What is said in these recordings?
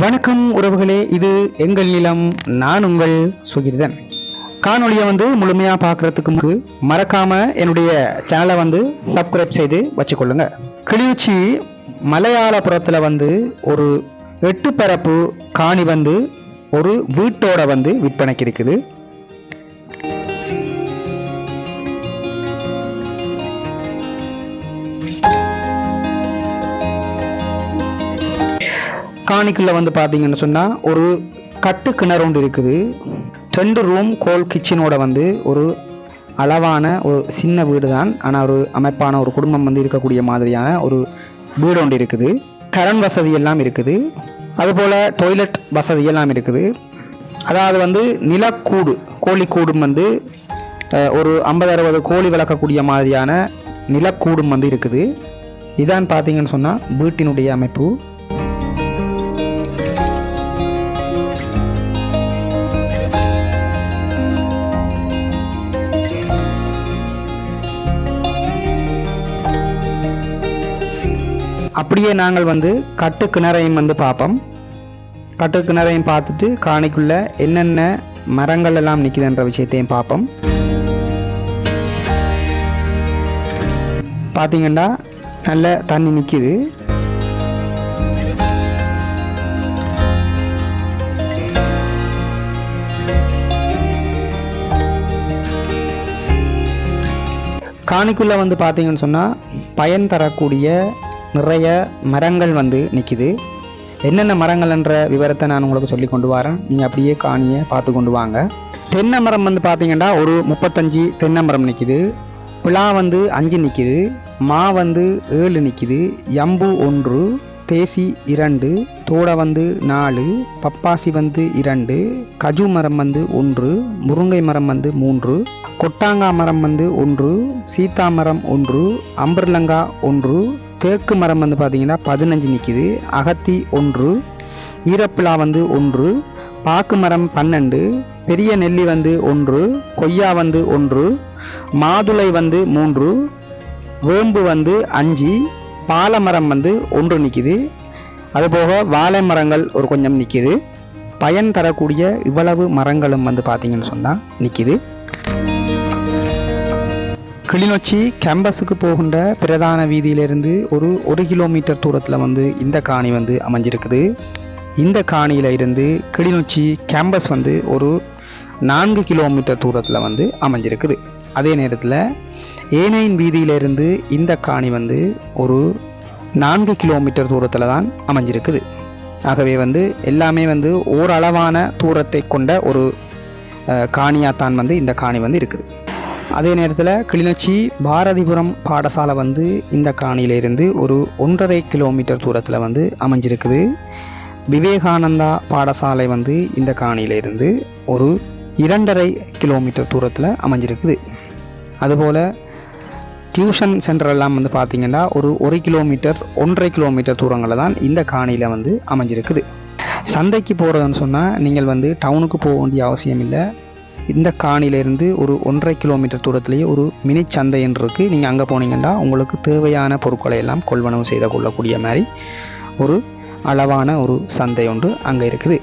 வணக்கம் உறவுகளே இது எங்கள் நிலம் நான் உங்கள் சுகிர்தன். காணொளியை வந்து முழுமையாக பார்க்குறதுக்கு முன்பு மறக்காம என்னுடைய சேனலை வந்து சப்ஸ்கிரைப் செய்து வச்சுக்கொள்ளுங்க. கிளிநொச்சி மலையாளபுரத்தில் வந்து ஒரு எட்டு பரப்பு காணி வந்து ஒரு வீட்டோட வந்து விற்பனைக்கு இருக்குது. காணிக்குள்ள வந்து பார்த்தீங்கன்னு சொன்னால் ஒரு கட்டு கிணறு ஒன்று இருக்குது. ரெண்டு ரூம் கோல் கிச்சனோட வந்து ஒரு அளவான ஒரு சின்ன வீடு தான் ஆனால் ஒரு அமைப்பான ஒரு குடும்பம் வந்து இருக்கக்கூடிய மாதிரியான ஒரு வீடு ஒன்று இருக்குது. கரண்ட் வசதி எல்லாம் இருக்குது. அதுபோல் டொய்லெட் வசதி எல்லாம் இருக்குது. அதாவது வந்து நிலக்கூடு கோழிக்கூடும் வந்து ஒரு ஐம்பது அறுபது கோழி வளர்க்கக்கூடிய மாதிரியான நிலக்கூடும் வந்து இருக்குது. இதான் பார்த்தீங்கன்னு சொன்னால் வீட்டினுடைய அமைப்பு. அப்படியே நாங்கள் வந்து கட்டு கிணறையும் வந்து பார்ப்போம். கட்டு கிணறையும் பார்த்துட்டு காணிக்குள்ள என்னென்ன மரங்கள் எல்லாம் நிற்குதுன்ற விஷயத்தையும் பார்ப்போம். பார்த்தீங்கன்னா நல்ல தண்ணி நிற்கிது காணிக்குள்ளே வந்து பார்த்தீங்கன்னு சொன்னால் பயன் தரக்கூடிய நிறைய மரங்கள் வந்து நிற்கிது என்னென்ன மரங்கள்ன்ற விவரத்தை நான் உங்களுக்கு சொல்லி கொண்டு வரேன். நீங்கள் அப்படியே காணியை பார்த்து கொண்டு வாங்க. தென்னை மரம் வந்து பார்த்தீங்கன்னா ஒரு முப்பத்தஞ்சு தென்னை மரம் நிற்கிது பிளா வந்து அஞ்சு நிற்கிது மா வந்து ஏழு நிற்கிது எம்பு ஒன்று தேசி இரண்டு தோடை வந்து நாலு பப்பாசி வந்து இரண்டு கஜு மரம் வந்து ஒன்று முருங்கை மரம் வந்து மூன்று கொட்டாங்கா மரம் வந்து ஒன்று சீத்தா மரம் ஒன்று அம்பர்லங்கா ஒன்று தேக்கு மரம் வந்து பார்த்தீங்கன்னா பதினஞ்சு நிற்கிது அகத்தி ஒன்று ஈரப்பிலா வந்து ஒன்று பாக்கு மரம் பன்னெண்டு பெரிய நெல்லி வந்து ஒன்று கொய்யா வந்து ஒன்று மாதுளை வந்து மூன்று வேம்பு வந்து அஞ்சு பாலமரம் வந்து ஒன்று நிற்கிது அதுபோக வாழை மரங்கள் ஒரு கொஞ்சம் நிற்கிது பயன் தரக்கூடிய இவ்வளவு மரங்களும் வந்து பார்த்தீங்கன்னு சொன்னால் நிற்கிது கிளிநொச்சி கேம்பஸுக்கு போகின்ற பிரதான வீதியிலிருந்து ஒரு ஒரு கிலோமீட்டர் தூரத்தில் வந்து இந்த காணி வந்து அமைஞ்சிருக்குது. இந்த காணியில் இருந்து கிளிநொச்சி கேம்பஸ் வந்து ஒரு நான்கு கிலோமீட்டர் தூரத்தில் வந்து அமைஞ்சிருக்குது. அதே நேரத்தில் ஏனையின் வீதியிலிருந்து இந்த காணி வந்து ஒரு நான்கு கிலோமீட்டர் தூரத்தில் தான் அமைஞ்சிருக்குது. ஆகவே வந்து எல்லாமே வந்து ஓரளவான தூரத்தை கொண்ட ஒரு காணியாகத்தான் வந்து இந்த காணி வந்து இருக்குது. அதே நேரத்தில் கிளிநொச்சி பாரதிபுரம் பாடசாலை வந்து இந்த காணியிலிருந்து ஒரு ஒன்றரை கிலோமீட்டர் தூரத்தில் வந்து அமைஞ்சிருக்குது. விவேகானந்தா பாடசாலை வந்து இந்த காணியிலிருந்து ஒரு இரண்டரை கிலோமீட்டர் தூரத்தில் அமைஞ்சிருக்குது. அதுபோல் டியூஷன் சென்டர் எல்லாம் வந்து பார்த்தீங்கன்னா ஒரு ஒரு கிலோமீட்டர் ஒன்றரை கிலோமீட்டர் தூரங்களில் தான் இந்த காணியில் வந்து அமைஞ்சிருக்குது. சந்தைக்கு போகிறதுன்னு சொன்னால் நீங்கள் வந்து டவுனுக்கு போக வேண்டிய அவசியம் இல்லை. இந்த காணிலிருந்து ஒரு ஒன்றரை கிலோமீட்டர் தூரத்திலேயே ஒரு மினி சந்தை என்று இருக்குது நீங்கள் அங்கே போனீங்கன்னா உங்களுக்கு தேவையான பொருட்களை எல்லாம் கொள்வனவு செய்து கொள்ளக்கூடிய மாதிரி ஒரு அளவான ஒரு சந்தை ஒன்று அங்கே இருக்குது.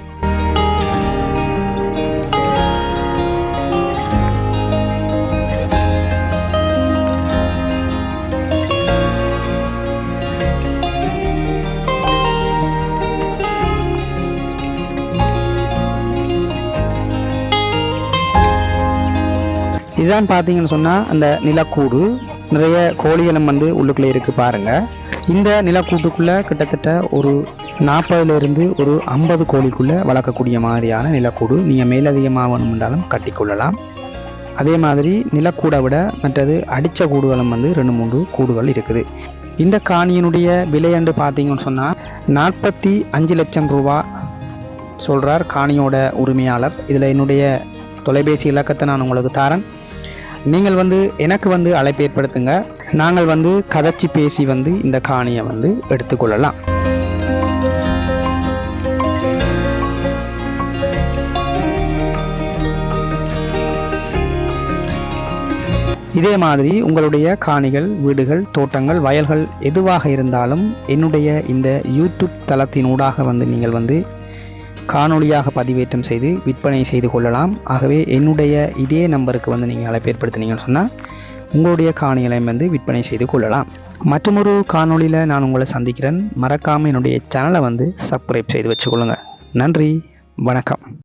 இதுதான் பார்த்தீங்கன்னு சொன்னால் அந்த நிலக்கூடு. நிறைய கோழிகளும் வந்து உள்ளுக்குள்ளே இருக்குது பாருங்கள் இந்த நிலக்கூட்டுக்குள்ளே கிட்டத்தட்ட ஒரு நாற்பதுலேருந்து ஒரு ஐம்பது கோழிக்குள்ளே வளர்க்கக்கூடிய மாதிரியான நிலக்கூடு நீங்கள் மேலதிகமாக வேணுமென்றாலும் கட்டிக்கொள்ளலாம். அதே மாதிரி நிலக்கூடை விட மற்றது அடித்த கூடுகளும் வந்து ரெண்டு மூன்று கூடுகள் இருக்குது. இந்த காணியினுடைய விலையண்டு பார்த்தீங்கன்னு சொன்னால் நாற்பத்தி அஞ்சு லட்சம் ரூபா சொல்கிறார் காணியோட உரிமையாளர். இதில் என்னுடைய தொலைபேசி இலக்கத்தை நான் உங்களுக்கு தரேன். நீங்கள் வந்து எனக்கு வந்து அழைப்பு ஏற்படுத்துங்க. நாங்கள் வந்து கதைச்சி பேசி வந்து இந்த காணியை வந்து எடுத்துக்கொள்ளலாம். இதே மாதிரி உங்களுடைய காணிகள் வீடுகள் தோட்டங்கள் வயல்கள் எதுவாக இருந்தாலும் என்னுடைய இந்த யூடியூப் தளத்தினூடாக வந்து நீங்கள் வந்து காணொளியாக பதிவேற்றம் செய்து விற்பனை செய்து கொள்ளலாம். ஆகவே என்னுடைய இதே நம்பருக்கு வந்து நீங்கள் அழைப்பு ஏற்படுத்தினீங்கன்னு சொன்னால் உங்களுடைய காணிகளையும் வந்து விற்பனை செய்து கொள்ளலாம். மற்றொரு காணொளியில் நான் உங்களை சந்திக்கிறேன். மறக்காமல் என்னுடைய சேனலை வந்து சப்ஸ்கிரைப் செய்து வச்சுக்கொள்ளுங்கள் நன்றி. வணக்கம்.